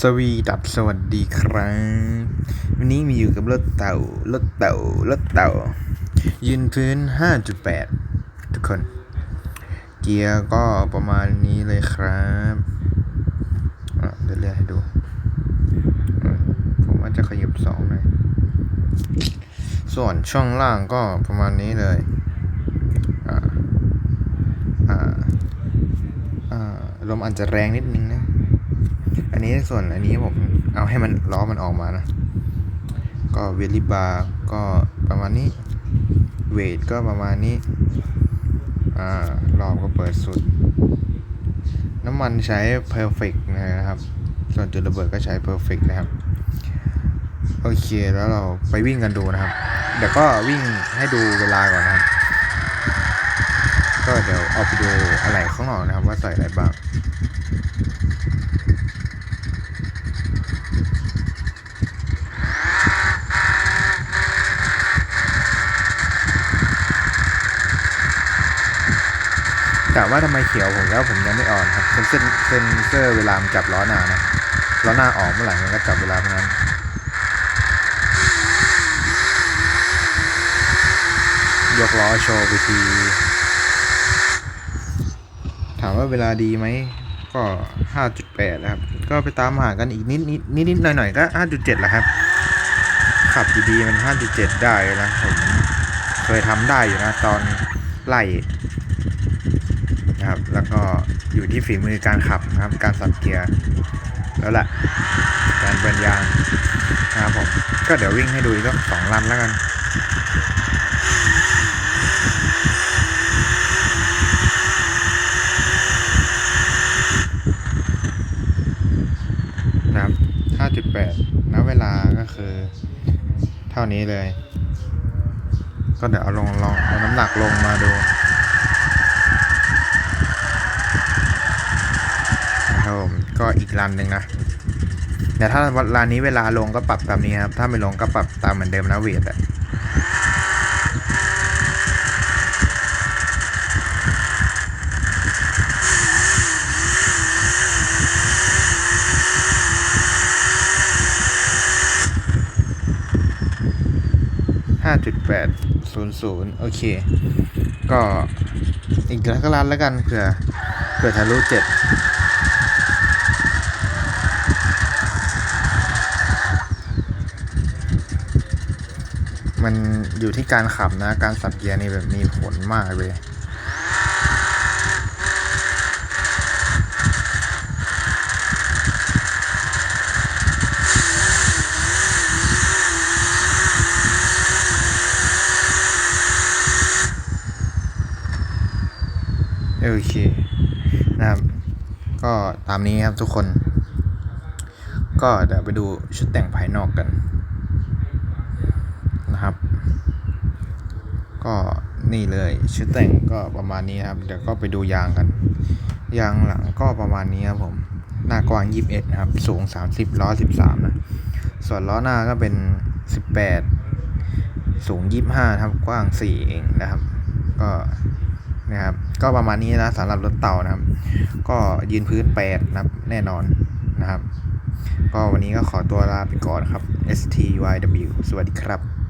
สวีดับสวัสดีครับวันนี้มีอยู่กับรถเต่ารถเต่ารถเต่า ยืนพื้น 5.8 ทุกคน เกียร์ก็ประมาณนี้เลยครับเดี๋ยวเรียกให้ดู ผมว่าจะขยับสองหน่อยส่วนช่องล่างก็ประมาณนี้เลยอ่าอ่าอ่าลมอาจจะแรงนิดนึงนะ อันนี้ส่วนอันนี้ผมเอาให้มันล้อมันออกมานะ ก็เวลิบาร์ก็ประมาณนี้ เวทก็ประมาณนี้ อ่ารอบก็เปิดสุด น้ำมันใช้ perfect นะครับ ส่วนจุดระเบิดก็ใช้ perfect นะครับ โอเคแล้วเราไปวิ่งกันดูนะครับ เดี๋ยวก็วิ่งให้ดูเวลาก่อนนะครับ ก็เดี๋ยวเอาไปดูอะไรข้างนอกนะครับ ว่าใส่อะไรบ้าง แต่ว่าทำไมเขียวผมแล้วผมยังไม่อ่อนครับเป็นเส้นเซนเซอร์เวลามันจับล้อหน้านะล้อหน้าออกเมื่อไหร่มันก็จับเวลาเท่านั้นยกล้อโชว์ไปทีถามว่าเวลาดีไหมก็ 5.8 นะครับ ก็ไปตามหากันอีกนิดนิดนิดนิดหน่อยหน่อยก็ 5.7แหละครับ ขับดีๆมัน 5.7 ได้นะผมเคยทำได้อยู่นะ ตอนไล่ นะครับ แล้วก็อยู่ที่ฝีมือการขับนะครับ การสับเกียร์แล้วแหละการเบรนยางนะครับผมก็เดี๋ยววิ่งให้ดูอีกสองลันแล้วกันนะครับ5.8ณเวลาก็คือ เท่านี้เลย ก็เดี๋ยวเอาลงลองเอาน้ำหนักลงมาดู รันหนึ่งนะแต่ถ้าร้านนี้เวลาลงก็ปรับตามนี้ครับ ถ้าไม่ลงก็ปรับตามเหมือนเดิมนะเวทอะห้าจุดแปดศูนย์ศูนย์โอเค ก็อีกแล้วก็รันแล้วกันเผื่อเผื่อทะลุเจ็ด มันอยู่ที่การขับนะ การสับเกียร์นี่แบบมีผลมากเลยโอเคนะครับ ก็ตามนี้ครับทุกคน ก็เดี๋ยวไปดูชุดแต่งภายนอกกัน นะครับ ก็นี่เลยชุดแต่งก็ประมาณนี้ครับ เดี๋ยวก็ไปดูยางกัน ยางหลังก็ประมาณนี้ครับผม หน้ากว้าง 21 ครับ สูง 30 ล้อ 13 นะ ส่วนล้อหน้าก็เป็น 18 สูง 25 ครับ กว้าง 4 เองนะครับ ก็นะครับ ก็ประมาณนี้นะสำหรับรถเต่านะครับ ก็ยืนพื้น 8 นะครับ แน่นอนนะครับ ก็วันนี้ก็ขอตัวลาไปก่อนครับ STYW สวัสดีครับ